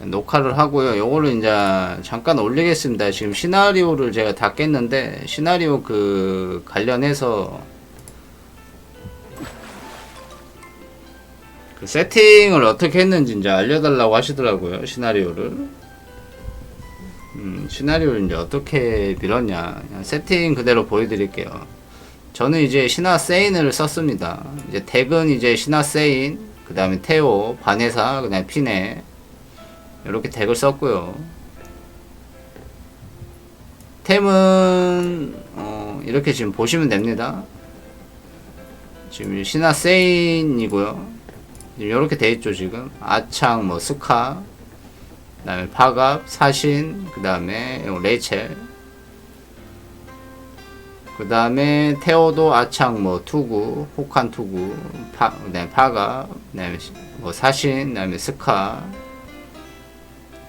녹화를 하고요. 요거를 이제 잠깐 올리겠습니다. 지금 시나리오를 제가 다 깼는데 시나리오 그 관련해서 그 세팅을 어떻게 했는지 이제 알려달라고 하시더라고요. 시나리오를. 음, 시나리오를 이제 어떻게 밀었냐. 세팅 그대로 보여드릴게요. 저는 이제 신화 세인을 썼습니다. 이제 덱은 이제 신화 세인, 그 다음에 테오, 바네사, 그 다음에 피네. 이렇게 덱을 썼고요. 템은 어, 이렇게 지금 보시면 됩니다. 지금 신화 세인이고요. 이렇게 돼 있죠 지금 아창 뭐 스카, 그다음에 파갑, 사신, 그다음에 레이첼, 그다음에 테오도 아창 뭐 투구, 혹한 투구, 파, 그다음에 파갑, 그다음에 시- 뭐 사신, 그다음에 스카.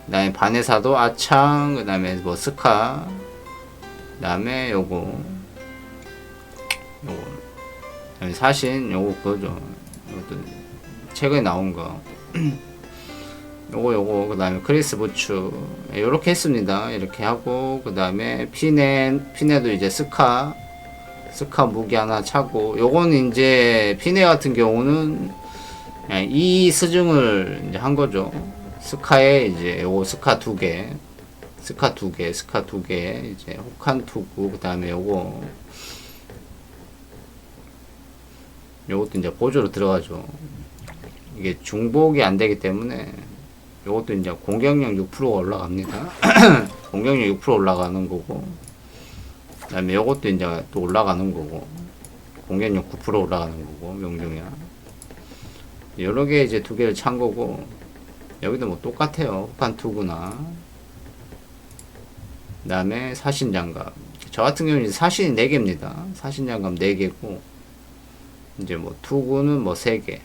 그 다음에 바네사도 아창 그 다음에 뭐 스카 그 다음에 요거 요거. 그다음에 사신 요거 그거죠. 이것도 최근에 나온 거. 요거 요거 그 다음에 크리스 부츠 요렇게 했습니다. 이렇게 하고 그 다음에 피네 피네도 이제 스카 스카 무기 하나 차고. 요거는 이제 피네 같은 경우는 그냥 이 스증을 이제 한 거죠 스카에 이제 요거 스카 두 개, 스카 두 개, 스카 두 개, 이제 혹한 투구, 그 다음에 요거, 요것도 이제 보조로 들어가죠. 이게 중복이 안 되기 때문에 요것도 이제 공격력 6%가 올라갑니다. 공격력 6% 올라가는 거고, 그 다음에 요것도 이제 또 올라가는 거고, 공격력 9% 올라가는 거고, 명중이야. 여러 개 이제 두 개를 찬 거고, 여기도 뭐 똑같아요. 후판 투구나. 그 다음에 사신 장갑. 저 같은 경우는 사신이 4개입니다. 사신 장갑 4개고, 이제 뭐 투구는 뭐 3개.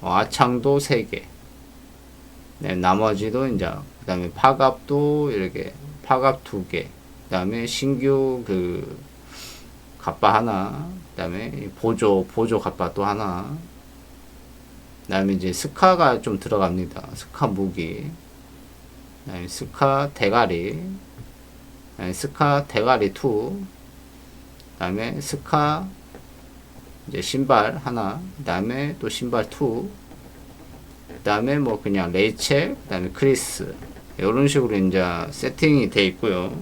어, 아창도 3개. 네, 나머지도 이제, 그 다음에 파갑도 이렇게, 파갑 2개. 그 다음에 신규 그, 갑바 하나. 그 다음에 보조, 보조 갑바 또 하나. 그다음에 이제 스카가 좀 들어갑니다. 스카 무기. 스카 대가리. 스카 대가리 2. 그다음에 스카 이제 신발 하나. 그다음에 또 신발 2. 그다음에 뭐 그냥 레이첼, 그다음에 크리스. 이런 식으로 이제 세팅이 돼 있고요.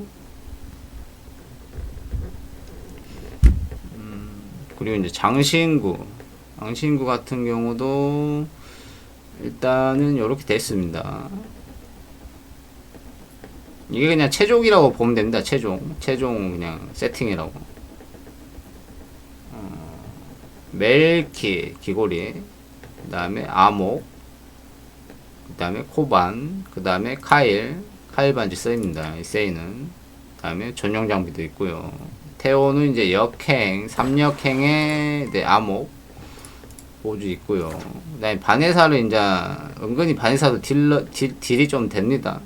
음, 그리고 이제 장신구. 장신구 같은 경우도 일단은 이렇게 됐습니다. 이게 그냥 최종이라고 보면 됩니다. 최종, 최종 그냥 세팅이라고. 어, 멜키 귀고리, 그 다음에 아목, 그 다음에 코반, 그 다음에 카일, 카일 반지 쓰입니다. 이 세이는. 그 다음에 전용 장비도 있고요. 테오는 이제 역행, 삼역행에 네, 아목, 보주 있고요. 그다음에 바네사를 이제 은근히 바네사도 딜러 딜, 딜이 좀 됩니다.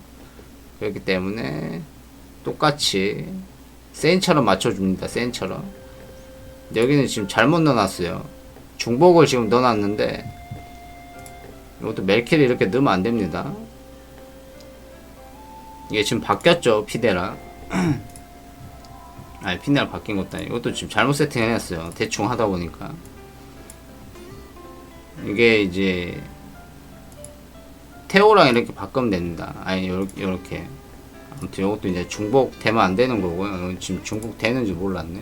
그렇기 때문에 똑같이 센처럼 맞춰줍니다. 센처럼. 여기는 지금 잘못 넣어놨어요. 중복을 지금 넣어놨는데 이것도 멜키를 이렇게 넣으면 안 됩니다. 이게 지금 바뀌었죠 피데라. 아니 피데라 바뀐 것도 아니고 이것도 지금 잘못 세팅해놨어요. 대충 하다 보니까. 이게 이제 테오랑 이렇게 바꾸면 됩니다. 아니 요렇게. 아무튼 이것도 이제 중복 되면 안 되는 거고요. 지금 중복 되는지 몰랐네.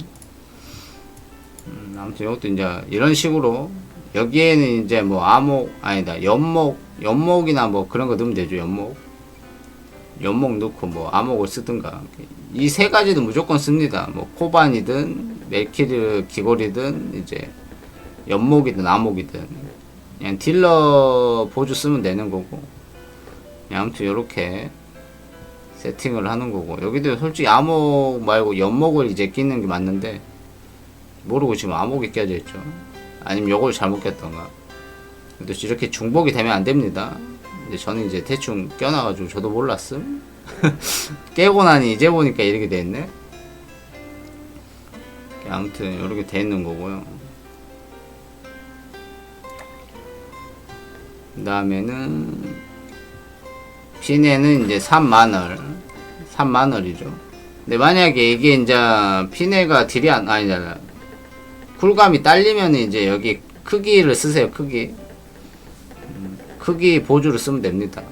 음, 아무튼 이것도 이제 이런 식으로 여기에는 이제 뭐 암목 아니다 연목 연목이나 뭐 그런 거 넣으면 되죠. 연목 연목 넣고 뭐 암목을 쓰든가 이 세 가지도 무조건 씁니다. 뭐 코반이든 멜키르 기골이든 이제 연목이든 암목이든 그냥 딜러 보조 쓰면 되는 거고. 그냥 아무튼 요렇게 세팅을 하는 거고. 여기도 솔직히 암목 말고 연목을 이제 끼는 게 맞는데 모르고 지금 암목이 껴져 있죠. 아니면 요걸 잘못 꼈던가. 근데 이렇게 중복이 되면 안 됩니다. 근데 저는 이제 대충 껴놔가지고 저도 몰랐음. 깨고 나니 이제 보니까 이렇게 됐네. 아무튼 이렇게 돼 있는 거고요 그 다음에는 피네는 이제 3만월 3만월이죠. 근데 만약에 이게 이제 피네가 딜이 안 아니잖아 쿨감이 딸리면 이제 여기 크기를 쓰세요 크기. 음, 크기 보조를 쓰면 됩니다.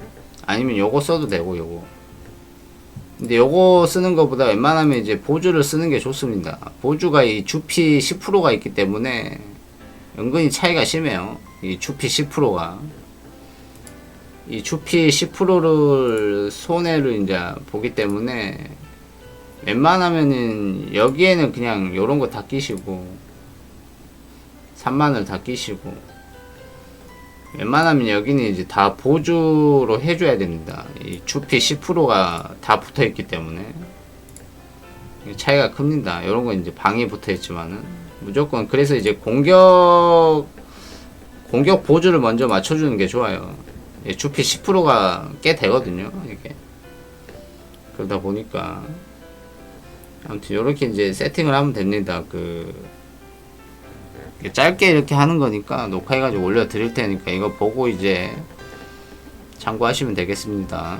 아니면 요거 써도 되고 요거. 근데 요거 쓰는 것보다 웬만하면 이제 보조를 쓰는 게 좋습니다. 보조가 이 주피 10%가 있기 때문에 은근히 차이가 심해요. 이 주피 10%가 이 주피 10%를 손해를 이제 보기 때문에 웬만하면은 여기에는 그냥 요런 거 다 끼시고 3만을 다 끼시고 웬만하면 여기는 이제 다 보조로 해줘야 됩니다. 이 주피 10%가 다 붙어 있기 때문에 이 차이가 큽니다. 이런 건 이제 방이 붙어 있지만은 무조건 그래서 이제 공격 공격 보조를 먼저 맞춰주는 게 좋아요. 이 주피 10%가 꽤 되거든요. 이게 그러다 보니까 아무튼 이렇게 이제 세팅을 하면 됩니다. 그 짧게 이렇게 하는 거니까 녹화해가지고 올려 드릴 테니까 이거 보고 이제 참고하시면 되겠습니다.